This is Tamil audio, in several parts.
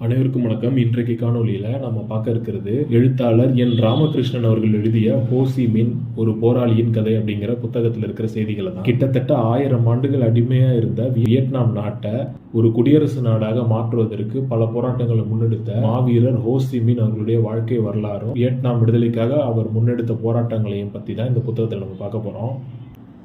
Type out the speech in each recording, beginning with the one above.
அனைவருக்கும் வணக்கம். இன்றைக்கு காணொலியில் நம்ம பார்க்க இருக்கிறது எழுத்தாளர் என் ராமகிருஷ்ணன் அவர்கள் எழுதிய ஹோசி மின் ஒரு போராளியின் கதை அப்படிங்கிற புத்தகத்தில் இருக்கிற செய்திகளை தான். கிட்டத்தட்ட ஆயிரம் ஆண்டுகள் அடிமையாக இருந்த வியட்நாம் நாட்டை ஒரு குடியரசு நாடாக மாற்றுவதற்கு பல போராட்டங்களை முன்னெடுத்த மாவீரர் ஹோசி மின் அவர்களுடைய வாழ்க்கை வரலாறும் வியட்நாம் விடுதலைக்காக அவர் முன்னெடுத்த போராட்டங்களையும் பற்றி தான் இந்த புத்தகத்தில் நம்ம பார்க்க போகிறோம்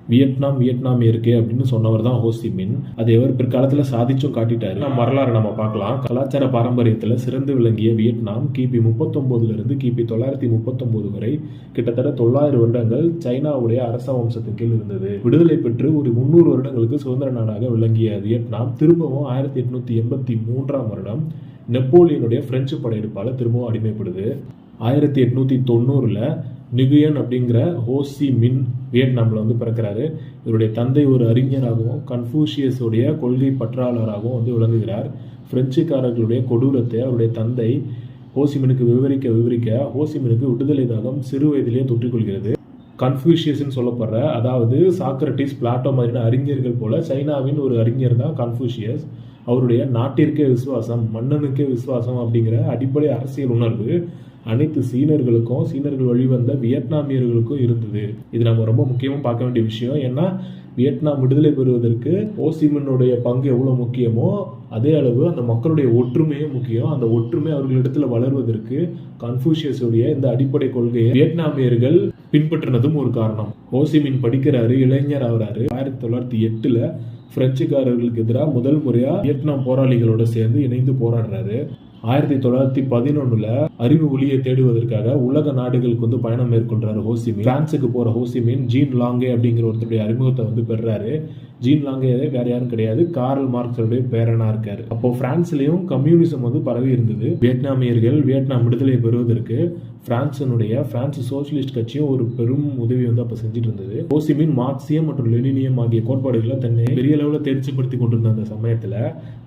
வியட்நாம் வியட்நாம் இருக்கு அப்படின்னு சொன்னவர் தான் ஹோசி மின். அதை அவர் பிற்காலத்தில் சாதிச்சும் காட்டிட்டாரு. நம்ம வரலாறு நம்ம பார்க்கலாம். கலாச்சார பாரம்பரியத்தில் சிறந்து விளங்கிய வியட்நாம் கிபி முப்பத்தொன்பதுல இருந்து கிபி தொள்ளாயிரத்தி முப்பத்தொன்பது வரை கிட்டத்தட்ட தொள்ளாயிரம் வருடங்கள் சைனாவுடைய அரச வம்சத்தின் கீழ் இருந்தது. விடுதலை பெற்று ஒரு முன்னூறு வருடங்களுக்கு சுதந்திர நாடாக விளங்கிய வியட்நாம் திரும்பவும் ஆயிரத்தி எட்நூத்தி எண்பத்தி மூன்றாம் வருடம் நெப்போலியனுடைய பிரெஞ்சு படையெடுப்பால திரும்பவும் அடிமைப்படுது. ஆயிரத்தி எட்நூத்தி தொண்ணூறுல நிகுயன் அப்படிங்கிற ஹோசி மின் வியட்நாமில் வந்து பிறக்கிறாரு. இவருடைய தந்தை ஒரு அறிஞராகவும் கன்ஃபூஷியஸுடைய கொள்கை பற்றாளராகவும் வந்து விளங்குகிறார். பிரெஞ்சுக்காரர்களுடைய கொடூரத்தை அவருடைய தந்தை ஹோசிமினுக்கு விவரிக்க விவரிக்க ஹோசிமினுக்கு விடுதலை தாகம் சிறு வயதிலேயே தொற்றிக்கொள்கிறது. கன்ஃபியூஷியஸ்ன்னு சொல்லப்படுற அதாவது சாக்ரட்டிஸ் பிளாட்டோ மாதிரியான அறிஞர்கள் போல சைனாவின் ஒரு அறிஞர் தான் கன்ஃபூஷியஸ் அவருடைய நாட்டிற்கே விசுவாசம் மன்னனுக்கே விசுவாசம் அப்படிங்கிற அடிப்படை அரசியல் உணர்வு அனைத்து சீனர்களுக்கும் சீனர்கள் வழிவந்த வியட்நாமியர்களுக்கும் இருந்தது. இது நம்ம ரொம்ப முக்கியமாக பார்க்க வேண்டிய விஷயம். ஏன்னா வியட்நாம் விடுதலை பெறுவதற்கு ஓசிமனுடைய பங்கு எவ்வளோ முக்கியமோ அதே அளவு அந்த மக்களுடைய ஒற்றுமையும் முக்கியம். அந்த ஒற்றுமை அவர்களிடத்துல வளர்வதற்கு கன்ஃபூஷியஸுடைய இந்த அடிப்படை கொள்கையை வியட்நாமியர்கள் பின்பற்றினதும் ஒரு காரணம். ஓசிமின் படிக்கிறாரு இளைஞர் ஆகிறாரு. ஆயிரத்தி தொள்ளாயிரத்தி எட்டுல பிரெஞ்சுக்காரர்களுக்கு எதிராக முதல் முறையா வியட்நாம் போராளிகளோட சேர்ந்து இணைந்து போராடுறாரு. ஆயிரத்தி தொள்ளாயிரத்தி பதினொன்னுல அறிவு ஒளியை தேடுவதற்காக உலக நாடுகளுக்கு வந்து பயணம் மேற்கொள்றாரு ஹோசிமின். பிரான்ஸுக்கு போற ஹோசிமின் ஜீன் லாங்கே அப்படிங்கிற ஒருத்தருடைய அறிமுகத்தை வந்து பெறாரு ஜீன் லாங்கே வேற யாரும் கிடையாது. கார்ல் மார்க்ஸோடைய பேரனா இருக்காரு. அப்போ பிரான்ஸ்லயும் கம்யூனிசம் வந்து பரவி இருந்தது. வியட்நாமியர்கள் வியட்நாம் விடுதலை பெறுவதற்கு பிரான்சினுடைய பிரான்ஸ் சோசியலிஸ்ட் கட்சியும் ஒரு பெரும் உதவி வந்து அப்போ செஞ்சுட்டு இருந்தது ஓசிமின் மார்க்சியம் மற்றும் லெனினியம் ஆகிய கோட்பாடுகளை தன்னை பெரிய அளவில் தெரிச்சுப்படுத்தி கொண்டிருந்த அந்த சமயத்தில்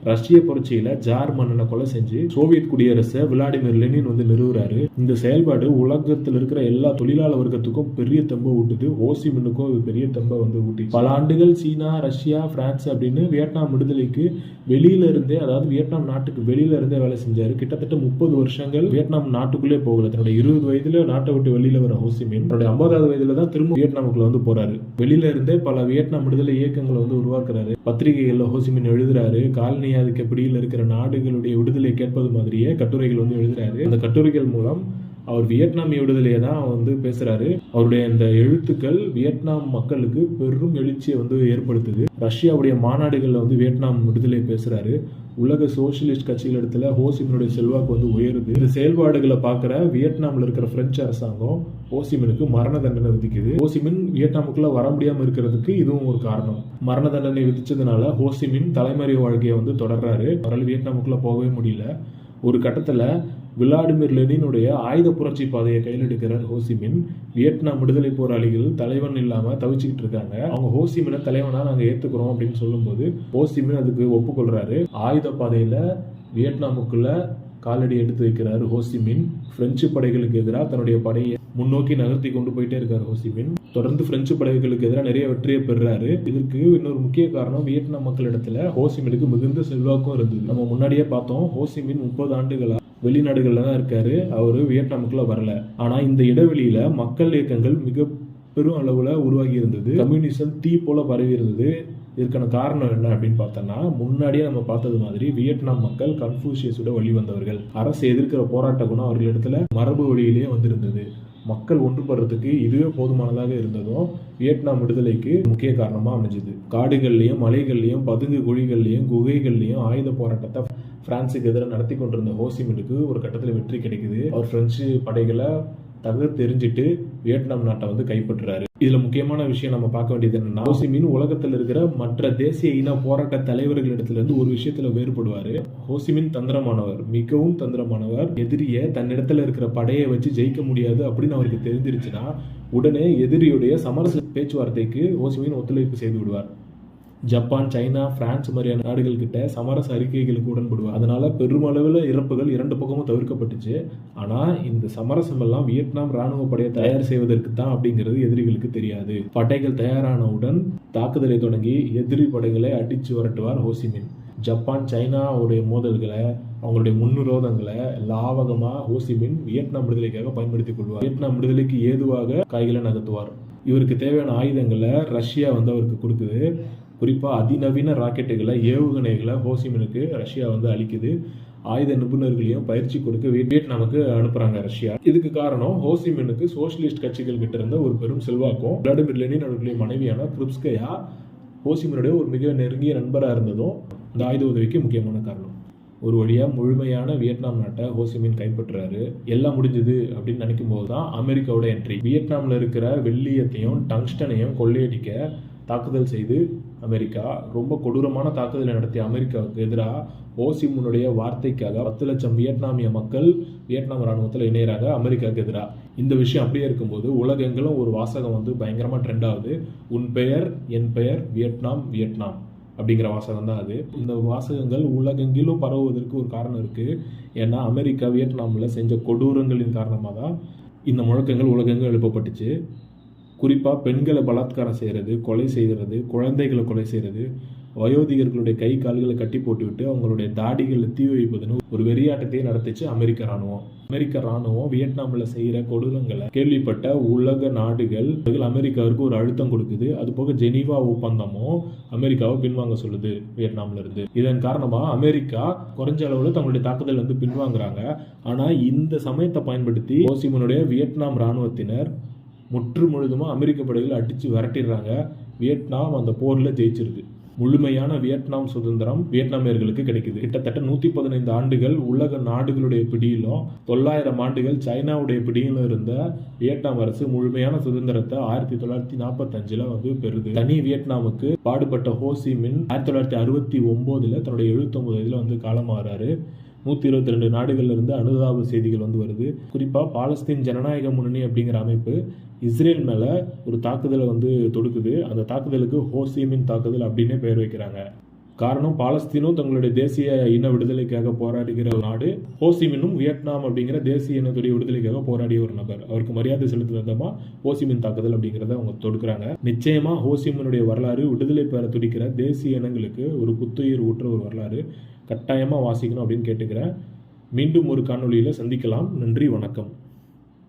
ரஷ்ய புரட்சியில் ஜார் மன்னனை கொலை செஞ்சு சோவியத் குடியரசை விளாடிமிர் லெனின் வந்து நிறுவுறாரு. இந்த செயல்பாடு உலகத்தில் இருக்கிற எல்லா தொழிலாளர் வர்க்கத்துக்கும் பெரிய தெம்பை ஊட்டுது. ஓசிமினுக்கும் இது பெரிய தெம்பை வந்து ஊட்டி பல ஆண்டுகள் சீனா ரஷ்யா பிரான்ஸ் அப்படின்னு வியட்நாம் விடுதலைக்கு வெளியில இருந்தே அதாவது வியட்நாம் நாட்டுக்கு வெளியில இருந்தே வேலை செஞ்சாரு. கிட்டத்தட்ட முப்பது வருஷங்கள் வியட்நாம் நாட்டுக்குள்ளே போகல. தன்னுடைய இருபது வயதுல நாட்டை விட்டு வெளியில வர ஹோசிமின் தன்னுடைய ஐம்பதாவது வயதுல தான் திரும்ப வியட்நாமுக்குள்ள வந்து போறாரு. வெளியில இருந்தே பல வியட்நாம் விடுதலை இயக்கங்களை வந்து உருவாக்குறாரு. பத்திரிகைகள்ல ஹோசிமின் எழுதுறாரு. காலனி ஆதிக்க பிடியில் இருக்கிற நாடுகளுடைய விடுதலை கேட்பது மாதிரியே கட்டுரைகள் வந்து எழுதுறாரு. அந்த கட்டுரைகள் மூலம் அவர் வியட்நாம் விடுதலையை தான் வந்து பேசுறாரு. அவருடைய இந்த எழுத்துக்கள் வியட்நாம் மக்களுக்கு பெரும் எழுச்சியை வந்து ஏற்படுத்துது. ரஷ்யாவுடைய மாநாடுகளில் வந்து வியட்நாம் விடுதலை பேசுறாரு. உலக சோசியலிஸ்ட் கட்சிகள் இடத்துல ஹோசிமனுடைய செல்வாக்கு வந்து உயருது. இந்த செயல்பாடுகளை பார்க்குற வியட்நாமில் இருக்கிற பிரெஞ்சு அரசாங்கம் ஓசிமனுக்கு மரண தண்டனை விதிக்குது. ஹோசிமின் வியட்நாமுக்குள்ளே வர முடியாமல் இருக்கிறதுக்கு இதுவும் ஒரு காரணம். மரண தண்டனை விதிச்சதுனால ஹோசிமின் தலைமறை வாழ்க்கையை வந்து தொடர்றாரு. அவரால் வியட்நாமுக்குள்ளே போகவே முடியல. ஒரு கட்டத்தில் விளாடிமிர் லெனினுடைய ஆயுத புரட்சி பாதையை கையில் எடுக்கிறார் ஹோசிமின். வியட்நாம் விடுதலை போராளிகள் தலைவன் இல்லாமல் தவிச்சுக்கிட்டு இருக்காங்க. அவங்க ஹோசிமினை தலைவனாக நாங்கள் ஏற்றுக்கிறோம் அப்படின்னு சொல்லும்போது ஹோசிமின் அதுக்கு ஒப்புக்கொள்கிறாரு ஆயுத பாதையில் வியட்நாமுக்குள்ள காலடி எடுத்து வைக்கிறார் ஹோசிமின். பிரெஞ்சு படைகளுக்கு எதிராக தன்னுடைய படையை முன்னோக்கி நகர்த்தி கொண்டு போயிட்டே இருக்கார் ஹோசிமின். தொடர்ந்து பிரெஞ்சு படைகளுக்கு எதிராக நிறைய வெற்றியை பெறுறாரு. இதற்கு இன்னொரு முக்கிய காரணம் வியட்நாம் மக்களிடத்துல ஹோசிமினுக்கு மிகுந்த செல்வாக்கும் இருந்தது. நம்ம முன்னாடியே பார்த்தோம் ஹோசிமின் முப்பது ஆண்டுகளாக வெளிநாடுகளில் தான் இருக்காரு. அவர் வியட்நாமுக்குள்ள வரல. ஆனா இந்த இடைவெளியில மக்கள் இயக்கங்கள் மிக பெரும் அளவுல உருவாகி இருந்தது. கம்யூனிசம் தீ போல பரவி இருந்தது. இதற்கான காரணம் என்ன அப்படின்னு பார்த்தோம்னா முன்னாடியே நம்ம பார்த்தது மாதிரி வியட்நாம் மக்கள் கன்ஃபூஷியஸோட வழி வந்தவர்கள். அரசு எதிர்க்கிற போராட்ட குணம் அவர்களிடத்துல மரபு வழியிலேயே வந்திருந்தது. மக்கள் ஒன்றுபடுறதுக்கு இதுவே போதுமானதாக இருந்ததும் வியட்நாம் விடுதலைக்கு முக்கிய காரணமாக அமைஞ்சது. காடுகள்லையும் மலைகள்லையும் பதுங்கு குழிகள்லையும் குகைகள்லையும் ஆயுத போராட்டத்தை பிரான்சுக்கு எதிராக நடத்தி கொண்டிருந்த ஹோசிமினுக்கு ஒரு கட்டத்தில் வெற்றி கிடைக்குது. அவர் பிரெஞ்சு படைகளை தகவல் தெரிஞ்சுட்டு வியட்நாம் நாட்டை வந்து கைப்பற்றுறாரு. இதுல முக்கியமான விஷயம் நம்ம பார்க்க வேண்டியது என்னன்னா ஹோசிமின் உலகத்தில் இருக்கிற மற்ற தேசிய இன போராட்ட தலைவர்களிடத்துல இருந்து ஒரு விஷயத்துல வேறுபடுவாரு. ஹோசிமின் தந்திரமானவர் மிகவும் தந்திரமானவர். எதிரியை தன்னிடத்துல இருக்கிற படையை வச்சு ஜெயிக்க முடியாது அப்படின்னு அவருக்கு தெரிஞ்சிருச்சுன்னா உடனே எதிரியுடைய சமரச பேச்சுவார்த்தைக்கு ஹோசிமின் ஒத்துழைப்பு செய்து விடுவார். ஜப்பான் சைனா பிரான்ஸ் மாதிரியான நாடுகள் கிட்ட சமரச அறிக்கைகளுக்கு உடன்படுவார் அதனால பெருமளவில் இறப்புகள் இரண்டு பக்கமும் தவிர்க்கப்பட்டுச்சு. ஆனா இந்த சமரசம் எல்லாம் வியட்நாம் ராணுவ படையை தயார் செய்வதற்கு தான் அப்படிங்கிறது எதிரிகளுக்கு தெரியாது. படைகள் தயாரானவுடன் தாக்குதலை தொடங்கி எதிரி படைகளை அடிச்சு வரட்டுவார் ஹோசிமின் ஜப்பான் சைனாவுடைய மோதல்களை அவங்களுடைய முன்னுரோதங்களை லாவகமாக ஹோசிமின் வியட்நாம் விடுதலைக்காக பயன்படுத்திக் கொள்வார். வியட்நாம் விடுதலைக்கு ஏதுவாக காய்களை நகர்த்துவார். இவருக்கு தேவையான ஆயுதங்களை ரஷ்யா வந்து அவருக்கு கொடுக்குது. குறிப்பாக அதிநவீன ராக்கெட்டுகளை ஏவுகணைகளை ஹோசிமனுக்கு ரஷ்யா வந்து அளிக்குது. ஆயுத நிபுணர்களையும் பயிற்சி கொடுக்க வியட்- வியட்நாமுக்கு அனுப்புறாங்க ரஷ்யா. இதுக்கு காரணம் ஹோசிமினுக்கு சோசியலிஸ்ட் கட்சிகள் கிட்ட இருந்த ஒரு பெரும் செல்வாக்கும் விளாடிமிர் லெனின் அவர்களுடைய மனைவியான குருப்ஸ்கயா ஹோசிமினுடைய ஒரு மிக நெருங்கிய நண்பராக இருந்ததும் இந்த ஆயுத உதவிக்கு முக்கியமான காரணம். ஒரு வழியாக முழுமையான வியட்நாம் நாட்டை ஹோசிமின் கைப்பற்றுறாரு. எல்லாம் முடிஞ்சது அப்படின்னு நினைக்கும் போது தான் அமெரிக்காவோட என்ட்ரி வியட்நாமில் இருக்கிற வெள்ளியத்தையும் டங்ஸ்டனையும் கொள்ளையடிக்க தாக்குதல் செய்து அமெரிக்கா ரொம்ப கொடூரமான தாக்குதலை நடத்திய அமெரிக்காவுக்கு எதிராக ஓசிமுனுடைய வார்த்தைக்காக பத்து லட்சம் வியட்நாமிய மக்கள் வியட்நாம் ராணுவத்தில் இணையிறாங்க அமெரிக்காவுக்கு எதிராக. இந்த விஷயம் அப்படியே இருக்கும்போது உலகெங்கிலும் ஒரு வாசகம் வந்து பயங்கரமாக ட்ரெண்ட் ஆகுது. உன் பெயர் என் பெயர் வியட்நாம் வியட்நாம் அப்படிங்கிற வாசகம் தான் அது. இந்த வாசகங்கள் உலகெங்கிலும் பரவுவதற்கு ஒரு காரணம் இருக்குது ஏன்னா அமெரிக்கா வியட்நாமில் செஞ்ச கொடூரங்களின் காரணமாக தான் இந்த முழக்கங்கள் உலகெங்கும் எழுப்பப்பட்டுச்சு. குறிப்பாக பெண்களை பலாத்காரம் செய்கிறது கொலை செய்கிறது குழந்தைகளை கொலை செய்கிறது வயோதிகர்களுடைய கை கால்களை கட்டி போட்டுவிட்டு அவங்களுடைய தாடிகளை தீ வைப்பதுன்னு ஒரு வெறியாட்டத்தையே நடத்திச்சு அமெரிக்க ராணுவம் அமெரிக்க ராணுவம் வியட்நாமில் செய்கிற கொடூரங்களை கேள்விப்பட்ட உலக நாடுகள் அமெரிக்காவிற்கு ஒரு அழுத்தம் கொடுக்குது. அது போக ஜெனீவா ஒப்பந்தமும் அமெரிக்காவை பின்வாங்க சொல்லுது வியட்நாம்ல இருந்து. இதன் காரணமாக அமெரிக்கா குறைஞ்ச அளவில் தங்களுடைய தாக்குதல் வந்து பின்வாங்குறாங்க. ஆனால் இந்த சமயத்தை பயன்படுத்தி ஓசிமனுடைய வியட்நாம் ராணுவத்தினர் முற்று முழுதுமாக அமெரிக்க படைகள் அடித்து விரட்டிடுறாங்க. வியட்நாம் அந்த போரில் ஜெயிச்சிருது முழுமையான வியட்நாம் சுதந்திரம் வியட்நாமியர்களுக்கு கிடைக்குது. கிட்டத்தட்ட நூற்றி பதினைந்து ஆண்டுகள் உலக நாடுகளுடைய பிடியிலும் தொள்ளாயிரம் ஆண்டுகள் சைனாவுடைய பிடியிலும் இருந்த வியட்நாம் அரசு முழுமையான சுதந்திரத்தை ஆயிரத்தி தொள்ளாயிரத்தி நாற்பத்தஞ்சில் வந்து பெறுது. தனி வியட்நாமுக்கு பாடுபட்ட ஹோசி மின் ஆயிரத்தி தொள்ளாயிரத்தி அறுபத்தி ஒம்போதில் தன்னுடைய எழுபத்தொம்போது வயதுல வந்து காலமாகறாரு நூற்றி இருபத்தி ரெண்டு நாடுகள்லேருந்து அனுதாப செய்திகள் வந்து வருது. குறிப்பாக பாலஸ்தீன் ஜனநாயக முன்னணி அப்படிங்கிற அமைப்பு இஸ்ரேல் மேலே ஒரு தாக்குதலை வந்து தொடுக்குது. அந்த தாக்குதலுக்கு ஹோசிமின் தாக்குதல் அப்படின்னே பெயர் வைக்கிறாங்க. காரணம் பாலஸ்தீனும் தங்களுடைய தேசிய இன விடுதலைக்காக போராடுகிற ஒரு நாடு. ஹோசிமினும் வியட்நாம் அப்படிங்கிற தேசிய இனத்துடைய விடுதலைக்காக போராடிய ஒரு நபர். அவருக்கு மரியாதை செலுத்தும் விதமா ஹோசிமின் தாக்குதல் அப்படிங்கிறத அவங்க தொடுக்கிறாங்க. நிச்சயமா ஹோசிமினுடைய வரலாறு விடுதலை பெற துடிக்கிற தேசிய இனங்களுக்கு ஒரு புத்துயிர் ஊற்ற ஒரு வரலாறு கட்டாயமா வாசிக்கணும் அப்படின்னு கேட்டுக்கிறேன். மீண்டும் ஒரு காணொலியில் சந்திக்கலாம். நன்றி வணக்கம்.